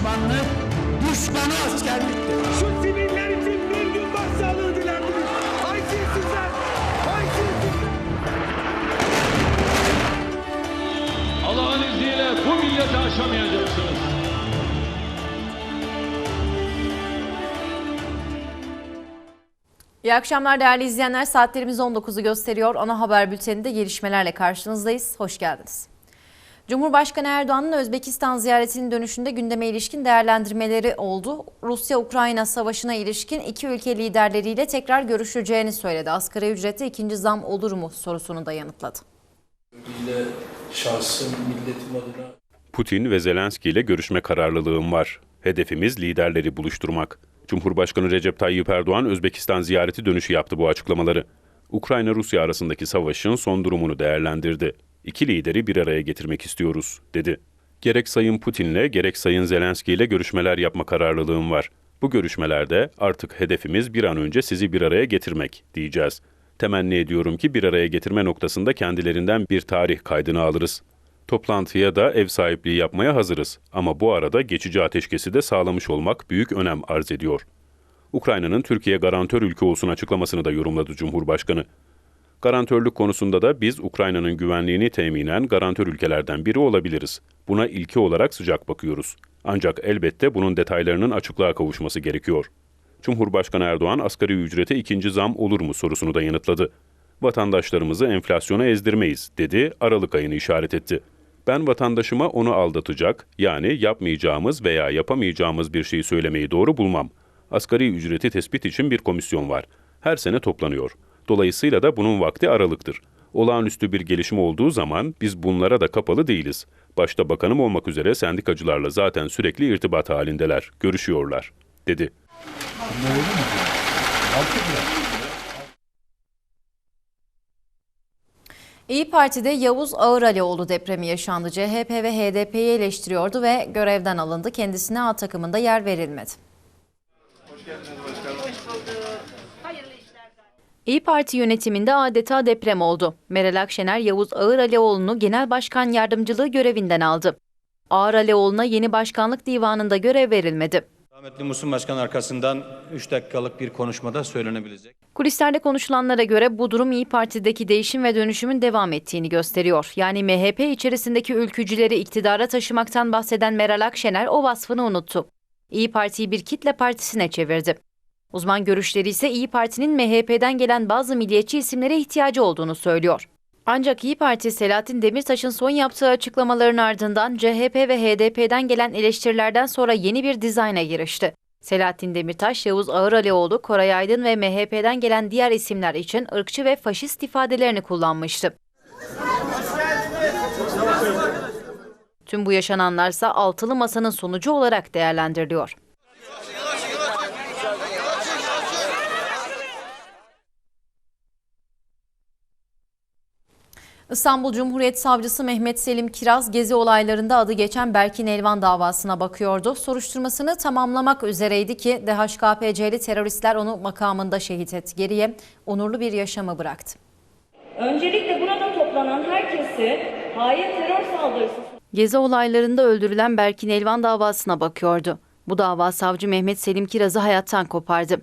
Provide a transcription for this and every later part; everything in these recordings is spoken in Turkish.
düşmanlık, düşmanı askerliktir. Şu siviller için bir gün başsağlığı dilendiniz. Haysiyetsizler! Haysiyetsizler! Allah'ın izniyle bu milleti aşamayacaksınız. İyi akşamlar değerli izleyenler. Saatlerimiz 19'u gösteriyor. Ana haber bülteninde gelişmelerle karşınızdayız. Hoş geldiniz. Cumhurbaşkanı Erdoğan'ın Özbekistan ziyaretinin dönüşünde gündeme ilişkin değerlendirmeleri oldu. Rusya-Ukrayna savaşına ilişkin iki ülke liderleriyle tekrar görüşeceğini söyledi. Asgari ücrette ikinci zam olur mu sorusunu da yanıtladı. ile şahsım milletim adına Putin ve Zelenski ile görüşme kararlılığım var. Hedefimiz liderleri buluşturmak. Cumhurbaşkanı Recep Tayyip Erdoğan Özbekistan ziyareti dönüşü yaptı bu açıklamaları. Ukrayna-Rusya arasındaki savaşın son durumunu değerlendirdi. İki lideri bir araya getirmek istiyoruz, dedi. Gerek Sayın Putin'le gerek Sayın Zelenski ile görüşmeler yapma kararlılığım var. Bu görüşmelerde artık hedefimiz bir an önce sizi bir araya getirmek diyeceğiz. Temenni ediyorum ki bir araya getirme noktasında kendilerinden bir tarih kaydını alırız. Toplantıya da ev sahipliği yapmaya hazırız ama bu arada geçici ateşkesi de sağlamış olmak büyük önem arz ediyor. Ukrayna'nın Türkiye garantör ülke olsun açıklamasını da yorumladı Cumhurbaşkanı. Garantörlük konusunda da biz Ukrayna'nın güvenliğini teminen garantör ülkelerden biri olabiliriz. Buna ilki olarak sıcak bakıyoruz. Ancak elbette bunun detaylarının açıklığa kavuşması gerekiyor. Cumhurbaşkanı Erdoğan asgari ücrete ikinci zam olur mu sorusunu da yanıtladı. Vatandaşlarımızı enflasyona ezdirmeyiz dedi, Aralık ayını işaret etti. Ben vatandaşıma onu aldatacak, yani yapmayacağımız veya yapamayacağımız bir şey söylemeyi doğru bulmam. Asgari ücreti tespit için bir komisyon var. Her sene toplanıyor. Dolayısıyla da bunun vakti aralıktır. Olağanüstü bir gelişme olduğu zaman biz bunlara da kapalı değiliz. Başta bakanım olmak üzere sendikacılarla zaten sürekli irtibat halindeler, görüşüyorlar, dedi. İyi Parti'de Yavuz Ağıralioğlu depremi yaşandı. CHP ve HDP'yi eleştiriyordu ve görevden alındı. Kendisine A takımında yer verilmedi. İyi Parti yönetiminde adeta deprem oldu. Meral Akşener Yavuz Ağıralioğlu'nu Genel Başkan Yardımcılığı görevinden aldı. Ağıralioğlu'na yeni başkanlık divanında görev verilmedi. Rahmetli Musun Başkan arkasından 3 dakikalık bir konuşmada söylenebilecek. Kulislerde konuşulanlara göre bu durum İyi Parti'deki değişim ve dönüşümün devam ettiğini gösteriyor. Yani MHP içerisindeki ülkücüleri iktidara taşımaktan bahseden Meral Akşener o vasfını unuttu. İyi Parti'yi bir kitle partisine çevirdi. Uzman görüşleri ise İyi Parti'nin MHP'den gelen bazı milliyetçi isimlere ihtiyacı olduğunu söylüyor. Ancak İyi Parti Selahattin Demirtaş'ın son yaptığı açıklamaların ardından CHP ve HDP'den gelen eleştirilerden sonra yeni bir dizayna girişti. Selahattin Demirtaş, Yavuz Ağıralioğlu, Koray Aydın ve MHP'den gelen diğer isimler için ırkçı ve faşist ifadelerini kullanmıştı. Tüm bu yaşananlarsa altılı masanın sonucu olarak değerlendiriliyor. İstanbul Cumhuriyet Savcısı Mehmet Selim Kiraz gezi olaylarında adı geçen Berkin Elvan davasına bakıyordu. Soruşturmasını tamamlamak üzereydi ki DHKPC'li teröristler onu makamında şehit etti. Geriye onurlu bir yaşamı bıraktı. Öncelikle burada toplanan herkesi hain terör saldırısı Gezi olaylarında öldürülen Berkin Elvan davasına bakıyordu. Bu dava savcı Mehmet Selim Kiraz'ı hayattan kopardı.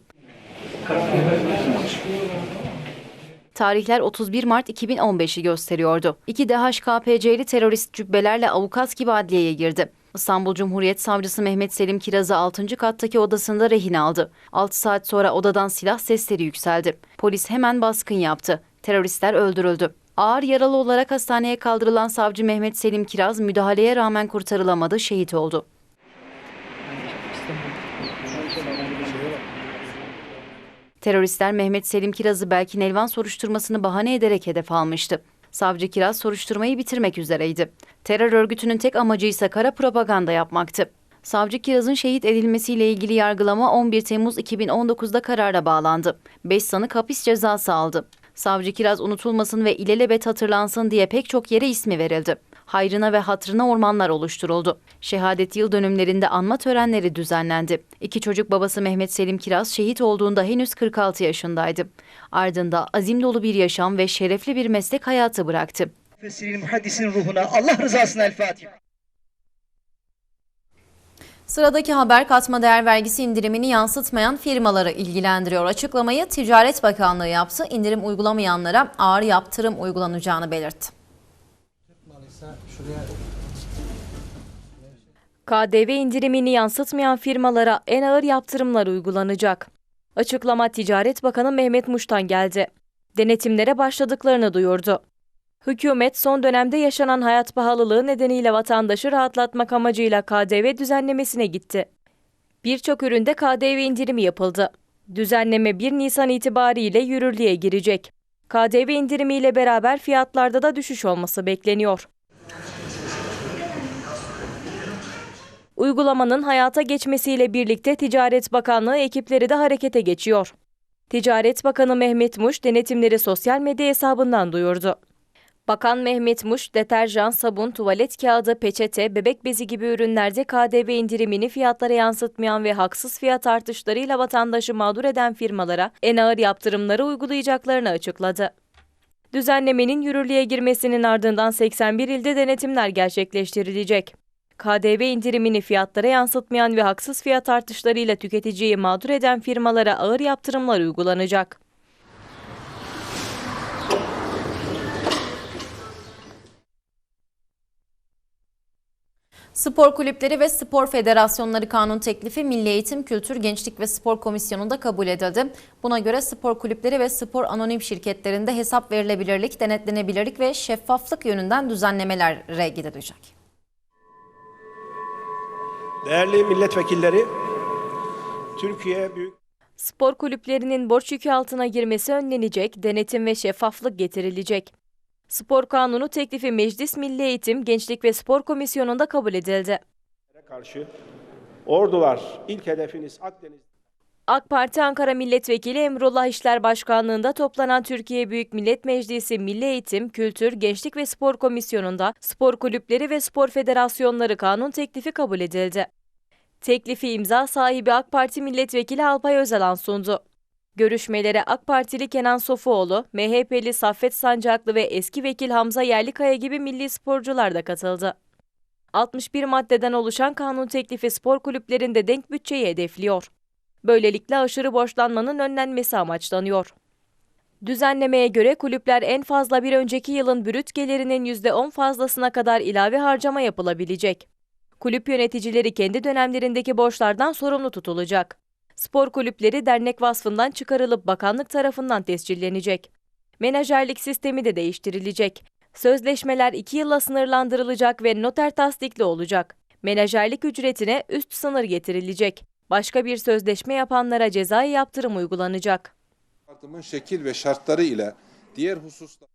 Tarihler 31 Mart 2015'i gösteriyordu. İki DHKPC'li terörist cübbelerle avukat gibi adliyeye girdi. İstanbul Cumhuriyet Savcısı Mehmet Selim Kiraz'ı 6. kattaki odasında rehin aldı. 6 saat sonra odadan silah sesleri yükseldi. Polis hemen baskın yaptı. Teröristler öldürüldü. Ağır yaralı olarak hastaneye kaldırılan savcı Mehmet Selim Kiraz müdahaleye rağmen kurtarılamadı, şehit oldu. Teröristler Mehmet Selim Kiraz'ı Belkin Elvan soruşturmasını bahane ederek hedef almıştı. Savcı Kiraz soruşturmayı bitirmek üzereydi. Terör örgütünün tek amacı ise kara propaganda yapmaktı. Savcı Kiraz'ın şehit edilmesiyle ilgili yargılama 11 Temmuz 2019'da karara bağlandı. 5 sanık hapis cezası aldı. Savcı Kiraz unutulmasın ve ilelebet hatırlansın diye pek çok yere ismi verildi. Hayrına ve hatrına ormanlar oluşturuldu. Şehadet yıl dönümlerinde anma törenleri düzenlendi. İki çocuk babası Mehmet Selim Kiraz şehit olduğunda henüz 46 yaşındaydı. Ardında azim dolu bir yaşam ve şerefli bir meslek hayatı bıraktı. Müfessirin muhaddisin ruhuna Allah rızasına El Fatiha. Sıradaki haber katma değer vergisi indirimini yansıtmayan firmaları ilgilendiriyor. Açıklamayı Ticaret Bakanlığı yaptı. İndirim uygulamayanlara ağır yaptırım uygulanacağını belirtti. KDV indirimini yansıtmayan firmalara en ağır yaptırımlar uygulanacak. Açıklama Ticaret Bakanı Mehmet Muş'tan geldi. Denetimlere başladıklarını duyurdu. Hükümet son dönemde yaşanan hayat pahalılığı nedeniyle vatandaşı rahatlatmak amacıyla KDV düzenlemesine gitti. Birçok üründe KDV indirimi yapıldı. Düzenleme 1 Nisan itibariyle yürürlüğe girecek. KDV indirimiyle beraber fiyatlarda da düşüş olması bekleniyor. Uygulamanın hayata geçmesiyle birlikte Ticaret Bakanlığı ekipleri de harekete geçiyor. Ticaret Bakanı Mehmet Muş denetimleri sosyal medya hesabından duyurdu. Bakan Mehmet Muş, deterjan, sabun, tuvalet kağıdı, peçete, bebek bezi gibi ürünlerde KDV indirimini fiyatlara yansıtmayan ve haksız fiyat artışlarıyla vatandaşı mağdur eden firmalara en ağır yaptırımları uygulayacaklarını açıkladı. Düzenlemenin yürürlüğe girmesinin ardından 81 ilde denetimler gerçekleştirilecek. KDV indirimini fiyatlara yansıtmayan ve haksız fiyat artışlarıyla tüketiciyi mağdur eden firmalara ağır yaptırımlar uygulanacak. Spor kulüpleri ve spor federasyonları kanun teklifi Milli Eğitim, Kültür, Gençlik ve Spor Komisyonu'nda kabul edildi. Buna göre spor kulüpleri ve spor anonim şirketlerinde hesap verilebilirlik, denetlenebilirlik ve şeffaflık yönünden düzenlemelere gidilecek. Değerli milletvekilleri, Türkiye Büyük Spor kulüplerinin borç yükü altına girmesi önlenecek, denetim ve şeffaflık getirilecek. Spor kanunu teklifi Meclis Milli Eğitim, Gençlik ve Spor Komisyonu'nda kabul edildi. karşı ordular ilk hedefiniz Akdeniz AK Parti Ankara Milletvekili Emrullah İşler Başkanlığında toplanan Türkiye Büyük Millet Meclisi Milli Eğitim, Kültür, Gençlik ve Spor Komisyonu'nda spor kulüpleri ve spor federasyonları kanun teklifi kabul edildi. Teklifi imza sahibi AK Parti Milletvekili Alpay Özalan sundu. Görüşmelere AK Partili Kenan Sofuoğlu, MHP'li Saffet Sancaklı ve eski vekil Hamza Yerlikaya gibi milli sporcular da katıldı. 61 maddeden oluşan kanun teklifi spor kulüplerinde denk bütçeyi hedefliyor. Böylelikle aşırı borçlanmanın önlenmesi amaçlanıyor. Düzenlemeye göre kulüpler en fazla bir önceki yılın brüt gelirinin %10 fazlasına kadar ilave harcama yapılabilecek. Kulüp yöneticileri kendi dönemlerindeki borçlardan sorumlu tutulacak. Spor kulüpleri dernek vasfından çıkarılıp bakanlık tarafından tescillenecek. Menajerlik sistemi de değiştirilecek. Sözleşmeler 2 yılla sınırlandırılacak ve noter tasdikli olacak. Menajerlik ücretine üst sınır getirilecek. Başka bir sözleşme yapanlara cezai yaptırım uygulanacak. Yardımın şekil ve şartları ile diğer hususlar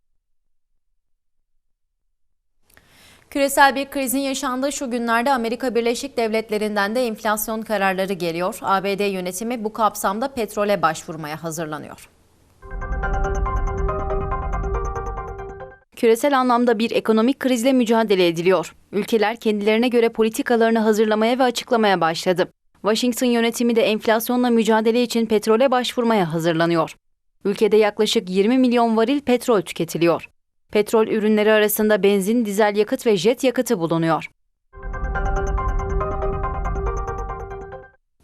Küresel bir krizin yaşandığı şu günlerde Amerika Birleşik Devletleri'nden de enflasyon kararları geliyor. ABD yönetimi bu kapsamda petrole başvurmaya hazırlanıyor. Küresel anlamda bir ekonomik krizle mücadele ediliyor. Ülkeler kendilerine göre politikalarını hazırlamaya ve açıklamaya başladı. Washington yönetimi de enflasyonla mücadele için petrole başvurmaya hazırlanıyor. Ülkede yaklaşık 20 milyon varil petrol tüketiliyor. Petrol ürünleri arasında benzin, dizel yakıt ve jet yakıtı bulunuyor.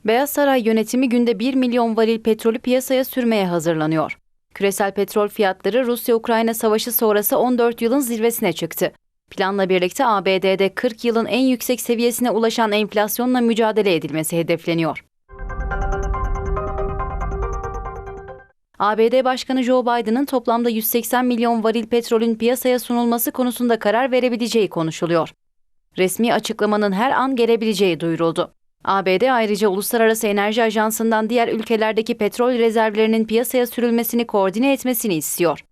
Beyaz Saray yönetimi günde 1 milyon varil petrolü piyasaya sürmeye hazırlanıyor. Küresel petrol fiyatları Rusya-Ukrayna savaşı sonrası 14 yılın zirvesine çıktı. Planla birlikte ABD'de 40 yılın en yüksek seviyesine ulaşan enflasyonla mücadele edilmesi hedefleniyor. ABD Başkanı Joe Biden'ın toplamda 180 milyon varil petrolün piyasaya sunulması konusunda karar verebileceği konuşuluyor. Resmi açıklamanın her an gelebileceği duyuruldu. ABD ayrıca Uluslararası Enerji Ajansı'ndan diğer ülkelerdeki petrol rezervlerinin piyasaya sürülmesini koordine etmesini istiyor.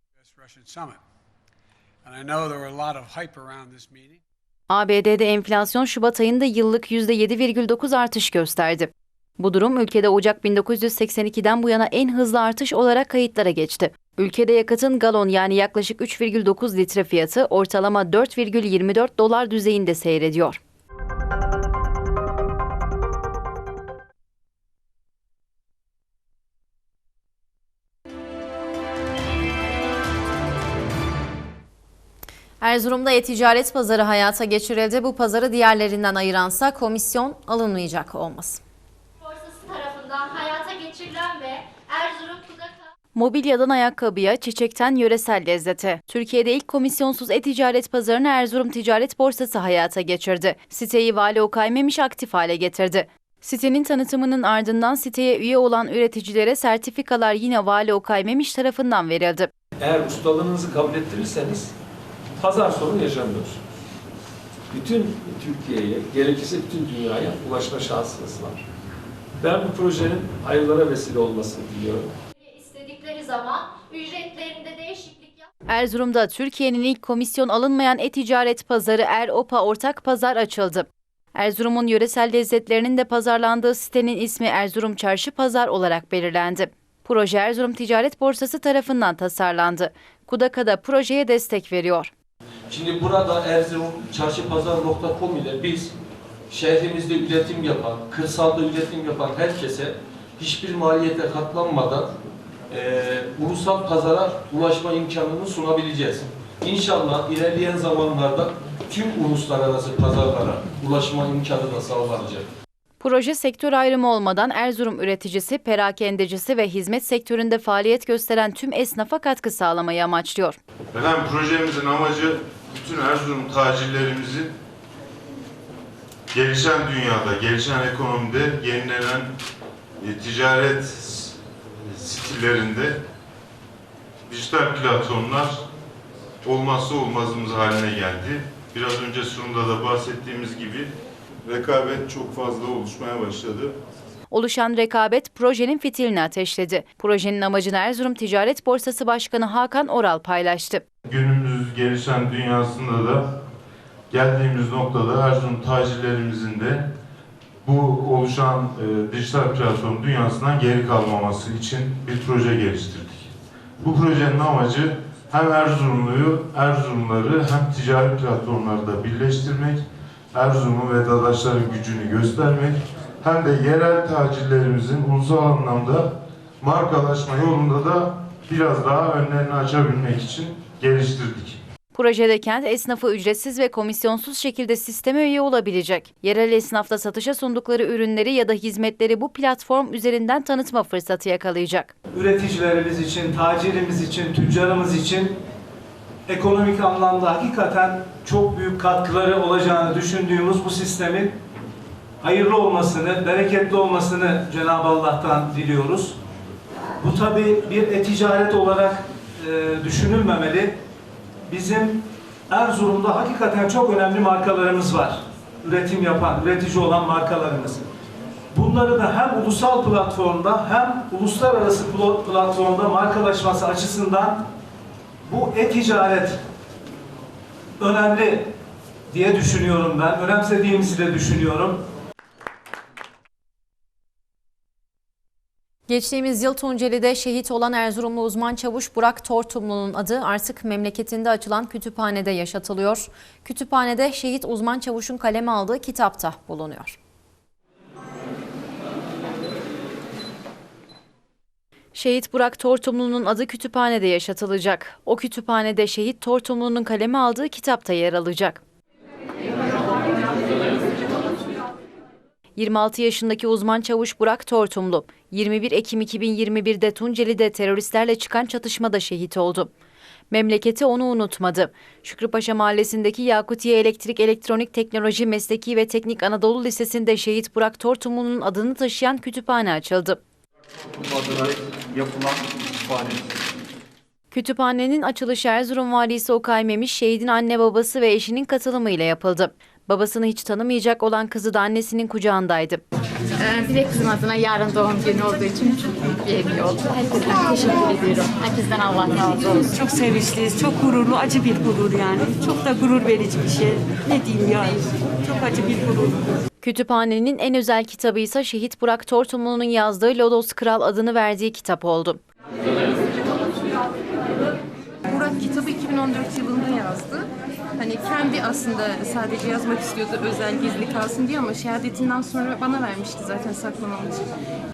ABD'de enflasyon Şubat ayında yıllık %7,9 artış gösterdi. Bu durum ülkede Ocak 1982'den bu yana en hızlı artış olarak kayıtlara geçti. Ülkede yakıtın galon yani yaklaşık 3,9 litre fiyatı ortalama 4,24 dolar düzeyinde seyrediyor. Erzurum'da e-ticaret pazarı hayata geçirildi. Bu pazarı diğerlerinden ayıransa komisyon alınmayacak olmasın. Borsası tarafından hayata geçirilen ve Erzurum Mobilyadan ayakkabıya, çiçekten yöresel lezzete. Türkiye'de ilk komisyonsuz e-ticaret pazarını Erzurum Ticaret Borsası hayata geçirdi. Siteyi Vali Okay Memiş aktif hale getirdi. Sitenin tanıtımının ardından siteye üye olan üreticilere sertifikalar yine Vali Okay Memiş tarafından verildi. Eğer ustalığınızı kabul ettirirseniz pazar sorunu yaşamıyorsunuz. Bütün Türkiye'ye, gerekirse bütün dünyaya ulaşma şansınız var. Ben bu projenin hayırlara vesile olmasını diliyorum. istedikleri zaman ücretlerinde değişiklik yap Erzurum'da Türkiye'nin ilk komisyon alınmayan e-ticaret pazarı Er-Opa ortak pazar açıldı. Erzurum'un yöresel lezzetlerinin de pazarlandığı sitenin ismi Erzurum Çarşı Pazar olarak belirlendi. Proje Erzurum Ticaret Borsası tarafından tasarlandı. Kudaka'da projeye destek veriyor. Şimdi burada Erzurum Çarşıpazar.com ile biz şehrimizde üretim yapan, kırsalda üretim yapan herkese hiçbir maliyete katlanmadan eee, ulusal pazara ulaşma imkanını sunabileceğiz. İnşallah ilerleyen zamanlarda tüm uluslararası pazarlara ulaşma imkanı da sağlanacak. Proje sektör ayrımı olmadan Erzurum üreticisi, perakendecisi ve hizmet sektöründe faaliyet gösteren tüm esnafa katkı sağlamayı amaçlıyor. Efendim projemizin amacı bütün Erzurum tacirlerimizin gelişen dünyada, gelişen ekonomide yenilenen e, ticaret stillerinde dijital platformlar olmazsa olmazımız haline geldi. Biraz önce sunumda da bahsettiğimiz gibi rekabet çok fazla oluşmaya başladı. Oluşan rekabet projenin fitilini ateşledi. Projenin amacını Erzurum Ticaret Borsası Başkanı Hakan Oral paylaştı. Günümüz gelişen dünyasında da geldiğimiz noktada Erzurum tacirlerimizin de bu oluşan e, dijital platform dünyasından geri kalmaması için bir proje geliştirdik. Bu projenin amacı hem Erzurumluyu, Erzurumları hem ticari platformlarda birleştirmek, Erzurum'u ve dadaşların gücünü göstermek, hem de yerel tacirlerimizin ulusal anlamda markalaşma yolunda da biraz daha önlerini açabilmek için geliştirdik. Projede kent esnafı ücretsiz ve komisyonsuz şekilde sisteme üye olabilecek. Yerel esnafta satışa sundukları ürünleri ya da hizmetleri bu platform üzerinden tanıtma fırsatı yakalayacak. Üreticilerimiz için, tacirimiz için, tüccarımız için ekonomik anlamda hakikaten çok büyük katkıları olacağını düşündüğümüz bu sistemin hayırlı olmasını, bereketli olmasını Cenab-ı Allah'tan diliyoruz. Bu tabi bir e-ticaret olarak e, düşünülmemeli. Bizim Erzurum'da hakikaten çok önemli markalarımız var. Üretim yapan, üretici olan markalarımız. Bunları da hem ulusal platformda hem uluslararası platformda markalaşması açısından bu e-ticaret önemli diye düşünüyorum ben. Önemsediğimizi de düşünüyorum. Geçtiğimiz yıl Tunceli'de şehit olan Erzurumlu uzman çavuş Burak Tortumlu'nun adı artık memleketinde açılan kütüphanede yaşatılıyor. Kütüphanede şehit uzman çavuşun kaleme aldığı kitapta bulunuyor. Şehit Burak Tortumlu'nun adı kütüphanede yaşatılacak. O kütüphanede şehit Tortumlu'nun kaleme aldığı kitapta yer alacak. 26 yaşındaki uzman çavuş Burak Tortumlu, 21 Ekim 2021'de Tunceli'de teröristlerle çıkan çatışmada şehit oldu. Memleketi onu unutmadı. Şükrüpaşa Mahallesi'ndeki Yakutiye Elektrik Elektronik Teknoloji Mesleki ve Teknik Anadolu Lisesi'nde şehit Burak Tortumlu'nun adını taşıyan kütüphane açıldı. Yapılan kütüphane. Kütüphanenin açılışı Erzurum Valisi Okay Memiş, şehidin anne babası ve eşinin katılımıyla yapıldı. Babasını hiç tanımayacak olan kızı da annesinin kucağındaydı. Ee, bir de kızım adına yarın doğum günü olduğu için çok büyük bir hediye oldu. Herkesten teşekkür ediyorum. Herkesten Allah razı olsun. Çok sevinçliyiz, çok gururlu, acı bir gurur yani. Çok da gurur verici bir şey. Ne diyeyim yani. Çok acı bir gurur. Kütüphanenin en özel kitabı ise şehit Burak Tortumlu'nun yazdığı Lodos Kral adını verdiği kitap oldu. Burak kitabı 2014 yılında kendi aslında sadece yazmak istiyordu özel gizli kalsın diye ama şehadetinden sonra bana vermişti zaten saklamam için.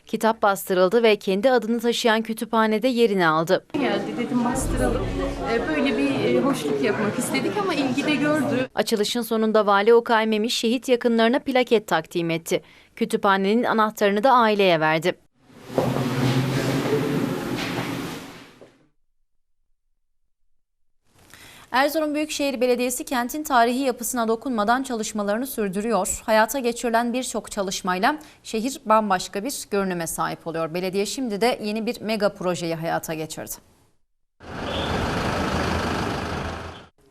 Kitap bastırıldı ve kendi adını taşıyan kütüphanede yerini aldı. geldi dedim bastıralım. Ee, Böyle bir e, hoşluk yapmak istedik ama ilgi de gördü. Açılışın sonunda Vali Okay Memiş şehit yakınlarına plaket takdim etti. Kütüphanenin anahtarını da aileye verdi. Erzurum Büyükşehir Belediyesi kentin tarihi yapısına dokunmadan çalışmalarını sürdürüyor. Hayata geçirilen birçok çalışmayla şehir bambaşka bir görünüme sahip oluyor. Belediye şimdi de yeni bir mega projeyi hayata geçirdi.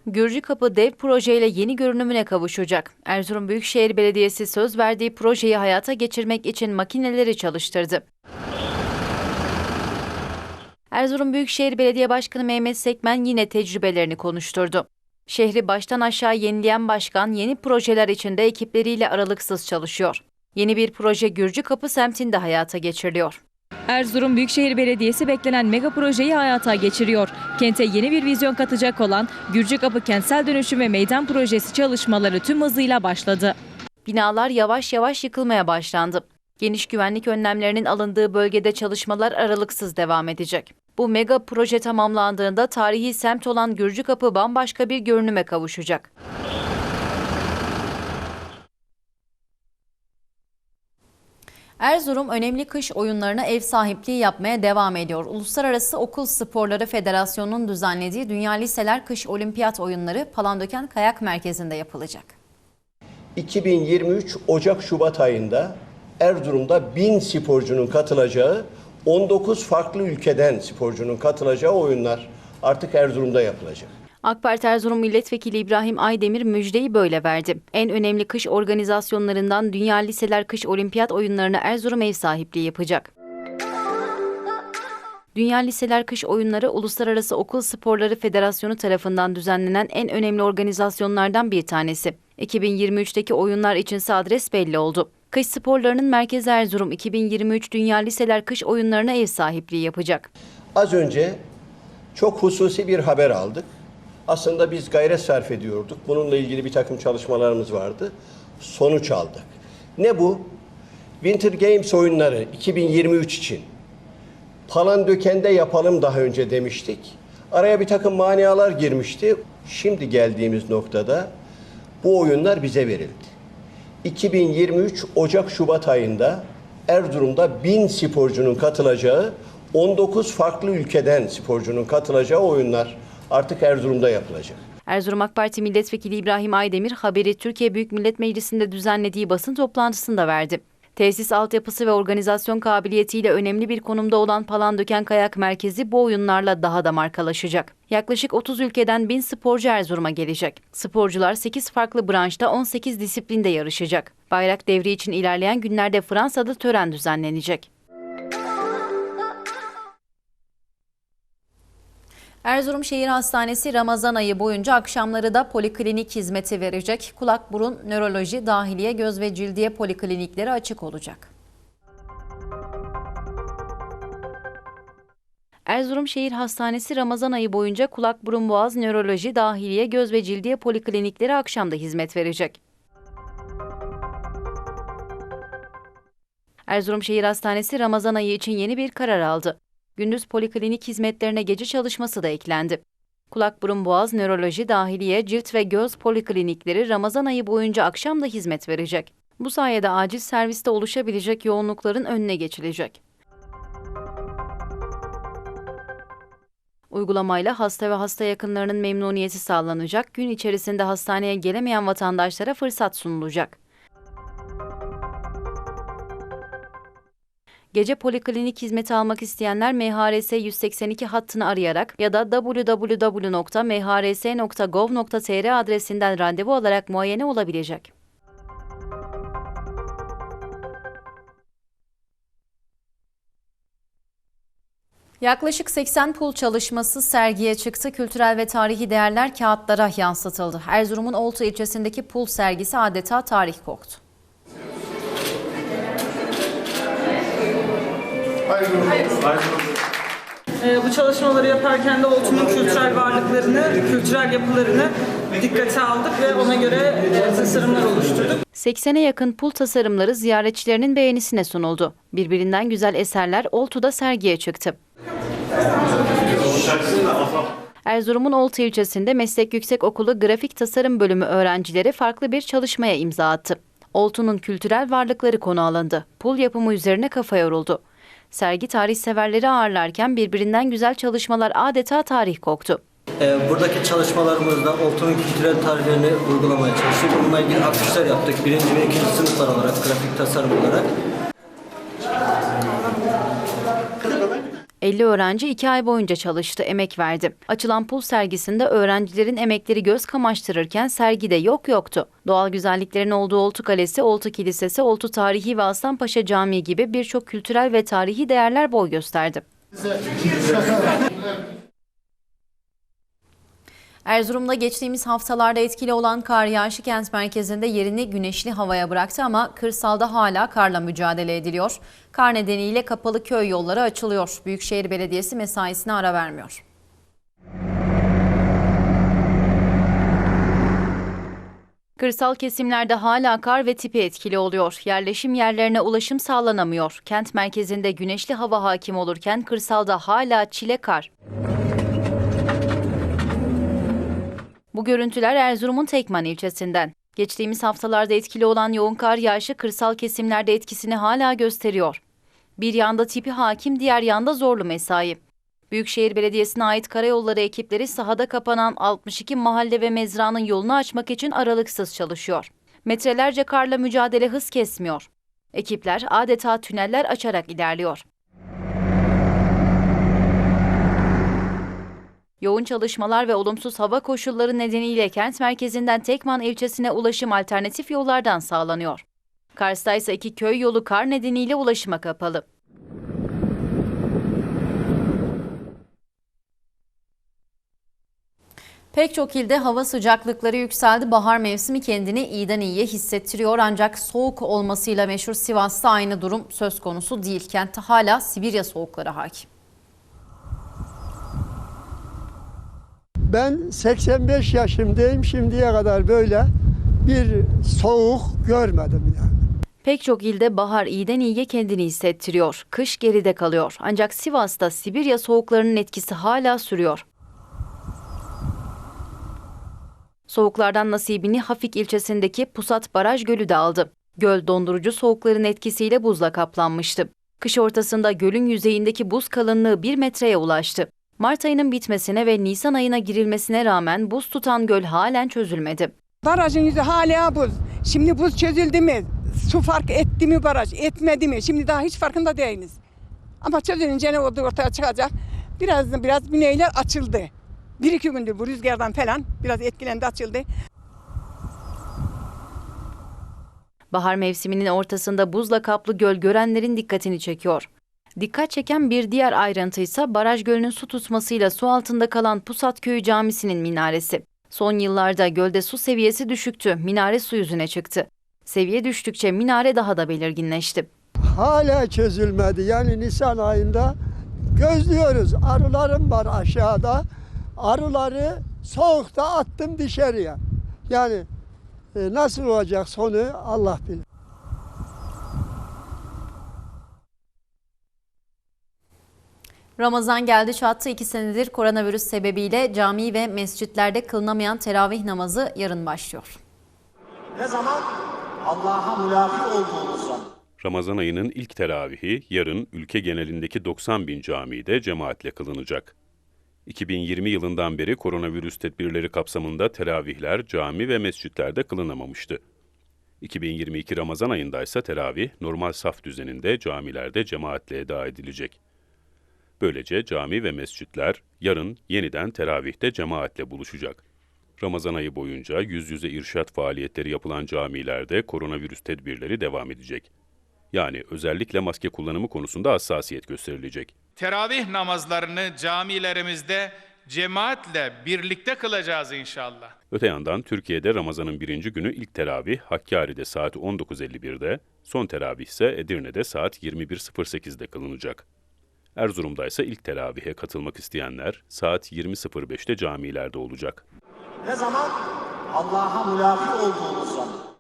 Gürcü Kapı dev projeyle yeni görünümüne kavuşacak. Erzurum Büyükşehir Belediyesi söz verdiği projeyi hayata geçirmek için makineleri çalıştırdı. Erzurum Büyükşehir Belediye Başkanı Mehmet Sekmen yine tecrübelerini konuşturdu. Şehri baştan aşağı yenileyen başkan yeni projeler içinde ekipleriyle aralıksız çalışıyor. Yeni bir proje Gürcü Kapı semtinde hayata geçiriliyor. Erzurum Büyükşehir Belediyesi beklenen mega projeyi hayata geçiriyor. Kente yeni bir vizyon katacak olan Gürcükapı Kentsel Dönüşüm ve Meydan Projesi çalışmaları tüm hızıyla başladı. Binalar yavaş yavaş yıkılmaya başlandı. Geniş güvenlik önlemlerinin alındığı bölgede çalışmalar aralıksız devam edecek. Bu mega proje tamamlandığında tarihi semt olan Gürcükapı bambaşka bir görünüme kavuşacak. Erzurum önemli kış oyunlarına ev sahipliği yapmaya devam ediyor. Uluslararası Okul Sporları Federasyonu'nun düzenlediği Dünya Liseler Kış Olimpiyat Oyunları Palandöken Kayak Merkezi'nde yapılacak. 2023 Ocak-Şubat ayında Erzurum'da 1000 sporcunun katılacağı 19 farklı ülkeden sporcunun katılacağı oyunlar artık Erzurum'da yapılacak. AK Parti Erzurum Milletvekili İbrahim Aydemir müjdeyi böyle verdi. En önemli kış organizasyonlarından Dünya Liseler Kış Olimpiyat Oyunlarına Erzurum ev sahipliği yapacak. Dünya Liseler Kış Oyunları Uluslararası Okul Sporları Federasyonu tarafından düzenlenen en önemli organizasyonlardan bir tanesi. 2023'teki oyunlar içinse adres belli oldu. Kış sporlarının merkezi Erzurum 2023 Dünya Liseler Kış Oyunlarına ev sahipliği yapacak. Az önce çok hususi bir haber aldık. Aslında biz gayret sarf ediyorduk. Bununla ilgili bir takım çalışmalarımız vardı. Sonuç aldık. Ne bu? Winter Games oyunları 2023 için. Palandöken'de yapalım daha önce demiştik. Araya bir takım manialar girmişti. Şimdi geldiğimiz noktada bu oyunlar bize verildi. 2023 Ocak-Şubat ayında Erzurum'da 1000 sporcunun katılacağı 19 farklı ülkeden sporcunun katılacağı oyunlar artık Erzurum'da yapılacak. Erzurum AK Parti Milletvekili İbrahim Aydemir haberi Türkiye Büyük Millet Meclisi'nde düzenlediği basın toplantısında verdi. Tesis altyapısı ve organizasyon kabiliyetiyle önemli bir konumda olan Palandöken Kayak Merkezi bu oyunlarla daha da markalaşacak. Yaklaşık 30 ülkeden 1000 sporcu Erzurum'a gelecek. Sporcular 8 farklı branşta 18 disiplinde yarışacak. Bayrak devri için ilerleyen günlerde Fransa'da tören düzenlenecek. Erzurum Şehir Hastanesi Ramazan ayı boyunca akşamları da poliklinik hizmeti verecek. Kulak, burun, nöroloji, dahiliye, göz ve cildiye poliklinikleri açık olacak. Erzurum Şehir Hastanesi Ramazan ayı boyunca kulak, burun, boğaz, nöroloji, dahiliye, göz ve cildiye poliklinikleri akşamda hizmet verecek. Erzurum Şehir Hastanesi Ramazan ayı için yeni bir karar aldı. Gündüz poliklinik hizmetlerine gece çalışması da eklendi. Kulak, burun, boğaz, nöroloji, dahiliye, cilt ve göz poliklinikleri Ramazan ayı boyunca akşam da hizmet verecek. Bu sayede acil serviste oluşabilecek yoğunlukların önüne geçilecek. Uygulamayla hasta ve hasta yakınlarının memnuniyeti sağlanacak, gün içerisinde hastaneye gelemeyen vatandaşlara fırsat sunulacak. Gece poliklinik hizmeti almak isteyenler MHRS 182 hattını arayarak ya da www.mhrs.gov.tr adresinden randevu alarak muayene olabilecek. Yaklaşık 80 pul çalışması sergiye çıktı. Kültürel ve tarihi değerler kağıtlara yansıtıldı. Erzurum'un Oltu ilçesindeki pul sergisi adeta tarih koktu. Ee, bu çalışmaları yaparken de Oltu'nun kültürel varlıklarını, kültürel yapılarını dikkate aldık ve ona göre e, tasarımlar oluşturduk. 80'e yakın pul tasarımları ziyaretçilerinin beğenisine sunuldu. Birbirinden güzel eserler Oltu'da sergiye çıktı. Erzurum'un Oltu ilçesinde Meslek Yüksekokulu Grafik Tasarım Bölümü öğrencileri farklı bir çalışmaya imza attı. Oltu'nun kültürel varlıkları konu alındı. Pul yapımı üzerine kafa yoruldu. Sergi tarih severleri ağırlarken birbirinden güzel çalışmalar adeta tarih koktu. Ee, buradaki çalışmalarımızda Oltu'nun kültürel tarihlerini uygulamaya çalıştık. Bununla ilgili afişler yaptık. Birinci ve ikinci sınıflar olarak, grafik tasarım olarak. 50 öğrenci 2 ay boyunca çalıştı, emek verdi. Açılan pul sergisinde öğrencilerin emekleri göz kamaştırırken sergide yok yoktu. Doğal güzelliklerin olduğu Oltu Kalesi, Oltu Kilisesi, Oltu Tarihi ve Aslanpaşa Camii gibi birçok kültürel ve tarihi değerler boy gösterdi. Erzurum'da geçtiğimiz haftalarda etkili olan kar yağışı kent merkezinde yerini güneşli havaya bıraktı ama kırsalda hala karla mücadele ediliyor. Kar nedeniyle kapalı köy yolları açılıyor. Büyükşehir Belediyesi mesaisine ara vermiyor. Kırsal kesimlerde hala kar ve tipi etkili oluyor. Yerleşim yerlerine ulaşım sağlanamıyor. Kent merkezinde güneşli hava hakim olurken kırsalda hala çile kar. Bu görüntüler Erzurum'un Tekman ilçesinden. Geçtiğimiz haftalarda etkili olan yoğun kar yağışı kırsal kesimlerde etkisini hala gösteriyor. Bir yanda tipi hakim, diğer yanda zorlu mesai. Büyükşehir Belediyesi'ne ait karayolları ekipleri sahada kapanan 62 mahalle ve mezranın yolunu açmak için aralıksız çalışıyor. Metrelerce karla mücadele hız kesmiyor. Ekipler adeta tüneller açarak ilerliyor. Yoğun çalışmalar ve olumsuz hava koşulları nedeniyle kent merkezinden Tekman ilçesine ulaşım alternatif yollardan sağlanıyor. Kars'ta ise iki köy yolu kar nedeniyle ulaşıma kapalı. Pek çok ilde hava sıcaklıkları yükseldi. Bahar mevsimi kendini iyiden iyiye hissettiriyor ancak soğuk olmasıyla meşhur Sivas'ta aynı durum söz konusu değil. Kentte hala Sibirya soğukları hakim. Ben 85 yaşımdayım. Şimdiye kadar böyle bir soğuk görmedim yani. Pek çok ilde bahar iyiden iyiye kendini hissettiriyor. Kış geride kalıyor. Ancak Sivas'ta Sibirya soğuklarının etkisi hala sürüyor. Soğuklardan nasibini Hafik ilçesindeki Pusat Baraj Gölü de aldı. Göl dondurucu soğukların etkisiyle buzla kaplanmıştı. Kış ortasında gölün yüzeyindeki buz kalınlığı 1 metreye ulaştı. Mart ayının bitmesine ve Nisan ayına girilmesine rağmen buz tutan göl halen çözülmedi. Barajın yüzü hala buz. Şimdi buz çözüldü mü? Su fark etti mi baraj? Etmedi mi? Şimdi daha hiç farkında değiliz. Ama çözülünce ne oldu ortaya çıkacak? Biraz biraz güneyler açıldı. Bir iki gündür bu rüzgardan falan biraz etkilendi açıldı. Bahar mevsiminin ortasında buzla kaplı göl görenlerin dikkatini çekiyor. Dikkat çeken bir diğer ayrıntı ise baraj gölünün su tutmasıyla su altında kalan Pusat Köyü Camisi'nin minaresi. Son yıllarda gölde su seviyesi düşüktü, minare su yüzüne çıktı. Seviye düştükçe minare daha da belirginleşti. Hala çözülmedi. Yani Nisan ayında gözlüyoruz. Arılarım var aşağıda. Arıları soğukta attım dışarıya. Yani e, nasıl olacak sonu Allah bilir. Ramazan geldi çattı. iki senedir koronavirüs sebebiyle cami ve mescitlerde kılınamayan teravih namazı yarın başlıyor. Ne zaman? Allah'a mülafi olduğumuz zaman. Ramazan ayının ilk teravihi yarın ülke genelindeki 90 bin camide cemaatle kılınacak. 2020 yılından beri koronavirüs tedbirleri kapsamında teravihler cami ve mescitlerde kılınamamıştı. 2022 Ramazan ayında ise teravih normal saf düzeninde camilerde cemaatle eda edilecek. Böylece cami ve mescitler yarın yeniden teravihte cemaatle buluşacak. Ramazan ayı boyunca yüz yüze irşat faaliyetleri yapılan camilerde koronavirüs tedbirleri devam edecek. Yani özellikle maske kullanımı konusunda hassasiyet gösterilecek. Teravih namazlarını camilerimizde cemaatle birlikte kılacağız inşallah. Öte yandan Türkiye'de Ramazan'ın birinci günü ilk teravih Hakkari'de saat 19.51'de, son teravih ise Edirne'de saat 21.08'de kılınacak. Erzurum'da ise ilk teravihe katılmak isteyenler saat 20.05'te camilerde olacak. Ne zaman? Allah'a mülaki olduğumuz zaman.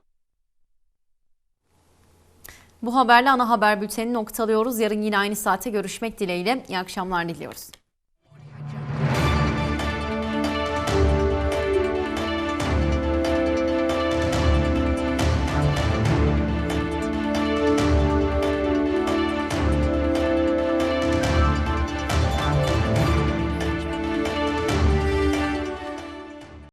Bu haberle ana haber bültenini noktalıyoruz. Yarın yine aynı saate görüşmek dileğiyle. İyi akşamlar diliyoruz.